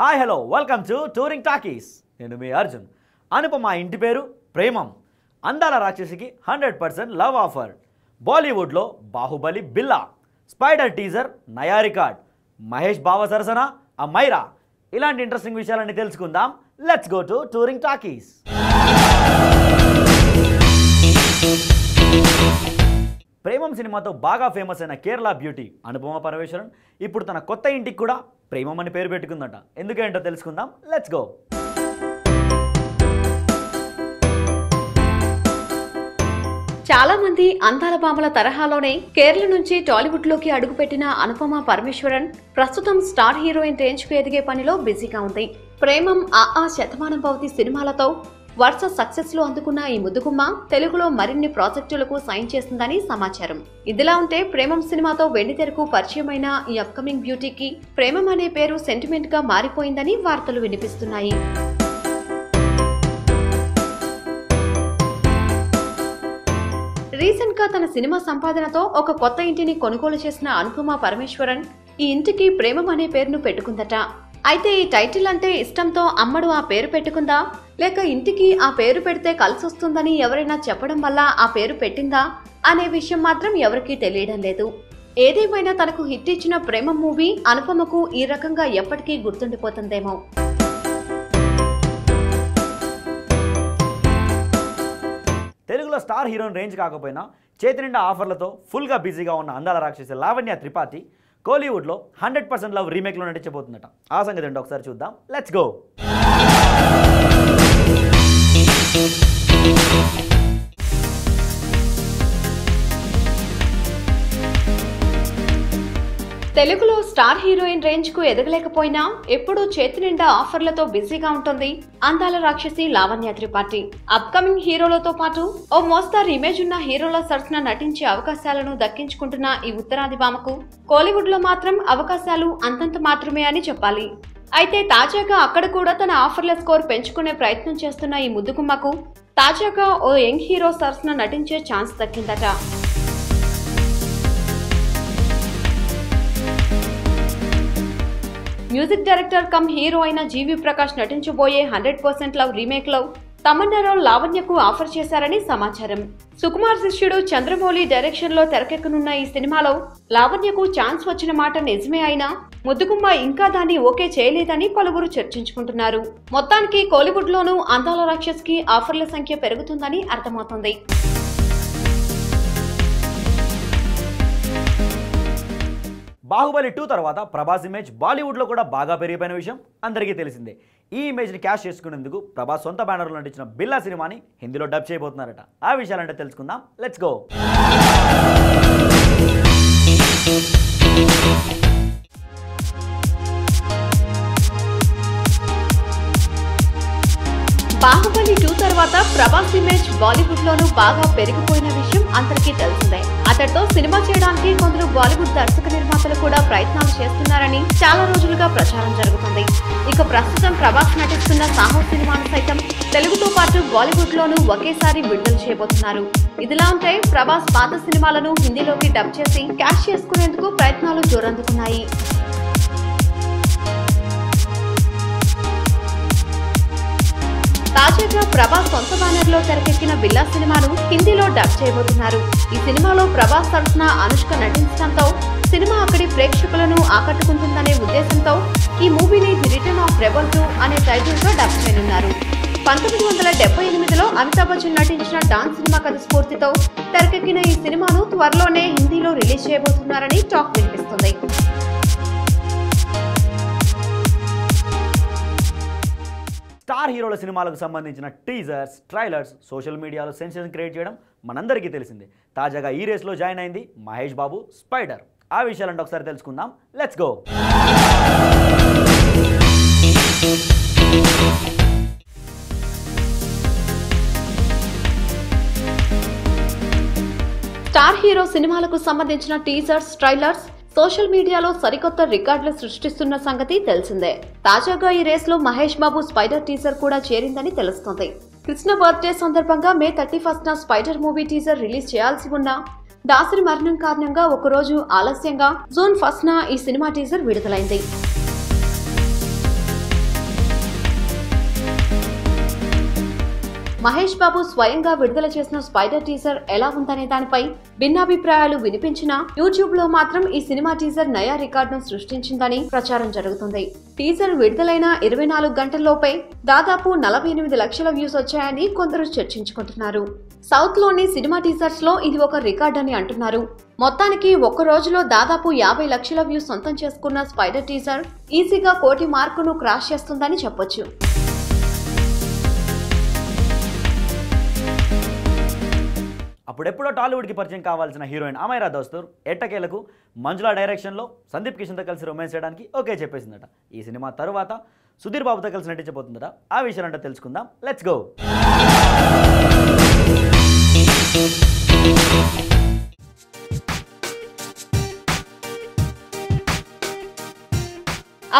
Hi hello welcome to Touring Talkies. నేను మీ అర్జున్. అనుపమ ఇంటి పేరు ప్రేమం. అందాల రాక్షసికి హండ్రెడ్ పర్సెంట్ లవ్ ఆఫర్. బాలీవుడ్లో బాహుబలి బిల్లా. స్పైడర్ టీజర్ నయా రికార్డ్ మహేష్ బావ సరసన అమ్మైరా ఇలాంటి ఇంట్రెస్టింగ్ విషయాలన్నీ తెలుసుకుందాం. Let's go to touring talkies. Premam సినిమాతో బాగా ఫేమస్ అయిన కేరళ బ్యూటీ అనుపమ పరమేశ్వరన్. ఇప్పుడు తన కొత్త ఇంటికి కూడా ప్రేమం అని పేరు పెట్టుకుందట. ఎందుకేంటో తెలుసుకుందాం. లెట్స్ గో చాలా మంది అందాల బామల తరహాలోనే కేరళ నుంచి టాలీవుడ్లోకి అడుగుపెట్టిన అనుపమ పరమేశ్వరన్ ప్రస్తుతం స్టార్ హీరోయిన్ రేంజ్కు ఎదిగే పనిలో బిజీగా ఉంది. ప్రేమం ఆ ఆ శతమానం భవతి సినిమాలతో వరుస సక్సెస్లో అందుకున్న ఈ ముద్దుగుమ్మ తెలుగులో మరిన్ని ప్రాజెక్టులకు సైన్ చేస్తుందని సమాచారం. ఇదిలా ఉంటే ప్రేమం సినిమాతో వెండితెరకు పరిచయమైన ఈ అప్కమింగ్ బ్యూటీకి ప్రేమం అనే పేరు సెంటిమెంట్గా మారిపోయిందని వార్తలు వినిపిస్తున్నాయి. రీసెంట్గా తన సినిమా సంపాదనతో ఒక కొత్త ఇంటిని కొనుగోలు చేసిన అనుపమ పరమేశ్వరన్ ఈ ఇంటికి ప్రేమం అనే పేరును పెట్టుకుందట. అయితే ఈ టైటిల్ అంటే ఇష్టంతో అమ్మడు ఆ పేరు పెట్టుకుందా? లేక ఇంటికి ఆ పేరు పెడితే కలిసొస్తుందని ఎవరైనా చెప్పడం వల్ల ఆ పేరు పెట్టిందా? అనే విషయం మాత్రం ఎవరికీ తెలియడం లేదు. ఏదేమైనా తనకు హిట్ ఇచ్చిన ప్రేమ మూవీ అనుపమకు ఈ రకంగా ఎప్పటికీ గుర్తుండిపోతుందేమో. తెలుగులో స్టార్ హీరోయిన్ రేంజ్ కాకపోయినా చేతి నిండా ఆఫర్లతో ఫుల్గా బిజీగా ఉన్న అందాల రాక్షసి లావణ్య త్రిపాఠి కోలీవుడ్లో హండ్రెడ్ పర్సెంట్ లవ్ రీమేక్లో నటించబోతుందట. ఆ సంగతి ఏంటో ఒకసారి చూద్దాం. లెట్స్ గో తెలుగులో స్టార్ హీరోయిన్ రేంజ్కు ఎదగలేకపోయినా ఎప్పుడూ చేతి నిండా ఆఫర్లతో బిజీగా ఉంటుంది అందాల రాక్షసి లావణ్య త్రిపాఠి. అప్కమింగ్ హీరోలతో పాటు ఓ మోస్తారు ఇమేజ్ ఉన్న హీరోల సరసన నటించే అవకాశాలను దక్కించుకుంటున్న ఈ ఉత్తరాది భామకు కోలీవుడ్లో మాత్రం అవకాశాలు అంతంత మాత్రమే అని చెప్పాలి. అయితే తాజాగా అక్కడ కూడా తన ఆఫర్ల స్కోర్ పెంచుకునే ప్రయత్నం చేస్తున్న ఈ ముద్దుగుమ్మకు తాజాగా ఓ యంగ్ హీరో సరసన నటించే ఛాన్స్ దక్కిందట. మ్యూజిక్ డైరెక్టర్ కమ్ హీరో అయిన జీవి ప్రకాష్ నటించబోయే హండ్రెడ్ పర్సెంట్ లవ్ రీమేక్లో తమన్నారావు లావణ్యకు ఆఫర్ చేశారని సమాచారం. సుకుమార్ శిష్యుడు చంద్రమౌళి డైరెక్షన్లో తెరకెక్కనున్న ఈ సినిమాలో లావణ్యకు ఛాన్స్ వచ్చిన మాట నిజమే అయినా ముద్దుగుమ్మ ఇంకా దాన్ని ఓకే చేయలేదని పలువురు చర్చించుకుంటున్నారు. మొత్తానికి కోలీవుడ్ లోనూ అందాల రాక్షస్కి ఆఫర్ల సంఖ్య పెరుగుతుందని అర్థమవుతుంది. బాహుబలి టూ తర్వాత ప్రభాస్ ఇమేజ్ బాలీవుడ్లో కూడా బాగా పెరిగిపోయిన విషయం అందరికీ తెలిసిందే. ఈ ఇమేజ్ని క్యాష్ చేసుకునేందుకు ప్రభాస్ సొంత బ్యానర్లో నటించిన బిల్లా సినిమాని హిందీలో డబ్ చేయబోతున్నారట. ఆ విషయాలంటే తెలుసుకుందాం. లెట్స్ గో బాహుబలి టూ తర్వాత ప్రభాస్ ఇమేజ్ బాలీవుడ్ లోనూ బాగా పెరిగిపోయిన విషయం అందరికీ తెలిసిందే. అతడితో సినిమా చేయడానికి కొందరు బాలీవుడ్ దర్శక నిర్మాతలు కూడా ప్రయత్నాలు చేస్తున్నారని చాలా రోజులుగా ప్రచారం జరుగుతుంది. ఇక ప్రస్తుతం ప్రభాస్ నటిస్తున్న సాహో సినిమాను సైతం తెలుగుతో పాటు బాలీవుడ్ లోనూ ఒకేసారి విడుదల చేయబోతున్నారు. ఇదిలా ఉంటే ప్రభాస్ పాత సినిమాలను హిందీలోకి డబ్ చేసి క్యాష్ చేసుకునేందుకు ప్రయత్నాలు జోరందుకున్నాయి. తాజాగా ప్రభాస్ సొంత బ్యానర్లో తెరకెక్కిన బిల్లా సినిమాను హిందీలో డబ్ చేయబోతున్నారు. ఈ సినిమాలో ప్రభాస్ తరఫున అనుష్క నటించడంతో సినిమా అక్కడి ప్రేక్షకులను ఆకట్టుకుంటుందనే ఉద్దేశంతో ఈ మూవీని the return of rebel two అనే టైటిల్తో డబ్ చేయనున్నారు. పంతొమ్మిది వందల డెబ్బై ఎనిమిదిలో అమితాబ్ బచ్చన్ నటించిన డాన్స్ సినిమా కథ స్ఫూర్తితో తెరకెక్కిన ఈ సినిమాను త్వరలోనే హిందీలో రిలీజ్ చేయబోతున్నారని టాక్ వినిపిస్తుంది. స్టార్ హీరోల సినిమాలకు సంబంధించిన టీజర్స్ ట్రైలర్స్ సోషల్ మీడియాలో సెన్సేషన్ క్రియేట్ చేయడం మనందరికీ తెలిసిందే. తాజాగా ఈ రేస్లో జాయిన్ అయింది మహేష్ బాబు స్పైడర్. ఆ విషయాలంటే ఒకసారి తెలుసుకుందాం. లెట్స్ గో స్టార్ హీరో సినిమాలకు సంబంధించిన టీజర్స్ ట్రైలర్స్ సోషల్ మీడియాలో సరికొత్త రికార్డులు సృష్టిస్తున్న సంగతి తెలిసిందే. తాజాగా ఈ రేస్లో మహేష్ బాబు స్పైడర్ టీజర్ కూడా చేరిందని తెలుస్తోంది. కృష్ణ బర్త్డే సందర్భంగా మే థర్టీ ఫస్ట్ న స్పైడర్ మూవీ టీజర్ రిలీజ్ చేయాల్సి ఉన్న దాసరి మరణం కారణంగా ఒకరోజు ఆలస్యంగా జూన్ ఫస్ట్ న ఈ సినిమా టీజర్ విడుదలైంది. మహేష్ బాబు స్వయంగా విడుదల చేసిన స్పైడర్ టీజర్ ఎలా ఉందనే దానిపై భిన్నాభిప్రాయాలు వినిపించినా యూట్యూబ్లో మాత్రం ఈ సినిమా టీజర్ నయా రికార్డును సృష్టించిందని ప్రచారం జరుగుతుంది. టీజర్ విడుదలైన ఇరవై నాలుగు గంటల్లోపే దాదాపు నలభై ఎనిమిది లక్షల వ్యూస్ వచ్చాయని కొందరు చర్చించుకుంటున్నారు. సౌత్లోని సినిమా టీజర్స్లో ఇది ఒక రికార్డ్ అని అంటున్నారు. మొత్తానికి ఒక్క రోజులో దాదాపు యాభై లక్షల వ్యూస్ సొంతం చేసుకున్న స్పైడర్ టీజర్ ఈజీగా కోటి మార్కును క్రాస్ చేస్తుందని చెప్పొచ్చు. అప్పుడెప్పుడో టాలీవుడ్కి పరిచయం కావాల్సిన హీరోయిన్ అమైరా దోస్తూర్ ఎట్టకేలకు మంజులా డైరెక్షన్లో సందీప్ కిషన్తో కలిసి రొమాన్స్ చేయడానికి ఓకే చెప్పేసిందట. ఈ సినిమా తరువాత సుధీర్ బాబుతో కలిసి నటించబోతుందట. ఆ విషయాలంటే తెలుసుకుందాం. లెట్స్ గో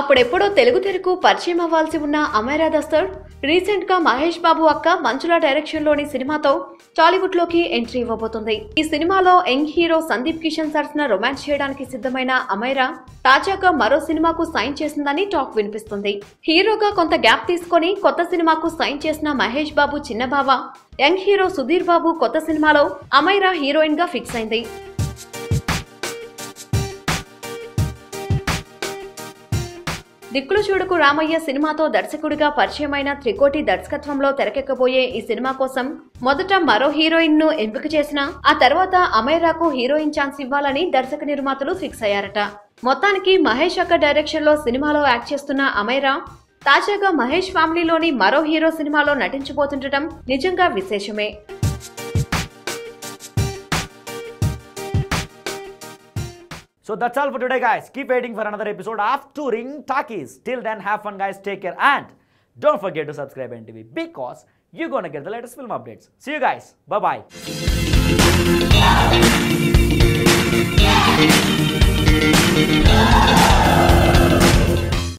అప్పుడెప్పుడో తెలుగు తెరకు పరిచయం అవ్వాల్సి ఉన్న అమైరా దస్తర్ రీసెంట్గా మహేష్ బాబు అక్క మంచుల డైరెక్షన్లోని సినిమాతో టాలీవుడ్లోకి ఎంట్రీ ఇవ్వబోతుంది. ఈ సినిమాలో యంగ్ హీరో సందీప్ కిషన్ సరసన రొమాన్స్ చేయడానికి సిద్ధమైన అమైరా తాజాగా మరో సినిమాకు సైన్ చేసిందని టాక్ వినిపిస్తుంది. హీరోగా కొంత గ్యాప్ తీసుకొని కొత్త సినిమాకు సైన్ చేసిన మహేష్ బాబు చిన్నబావ యంగ్ హీరో సుధీర్ బాబు కొత్త సినిమాలో అమైరా హీరోయిన్గా ఫిక్స్ అయింది. దిక్కులు చూడుకు రామయ్య సినిమాతో దర్శకుడిగా పరిచయమైన త్రికోటి దర్శకత్వంలో తెరకెక్కబోయే ఈ సినిమా కోసం మొదట మరో హీరోయిన్ను ఎంపిక చేసిన ఆ తర్వాత అమైరాకు హీరోయిన్ ఛాన్స్ ఇవ్వాలని దర్శక నిర్మాతలు ఫిక్స్ అయ్యారట. మొత్తానికి మహేష్ అక్క డైరెక్షన్లో సినిమాలో యాక్ట్ చేస్తున్న అమైరా తాజాగా మహేష్ ఫ్యామిలీలోని మరో హీరో సినిమాలో నటించబోతుండటం నిజంగా విశేషమే. So that's all for today, guys. Keep waiting for another episode of Touring Talkies. Till then, have fun, guys. Take care. And don't forget to subscribe NTV because you're going to get the latest film updates. See you guys. Bye bye.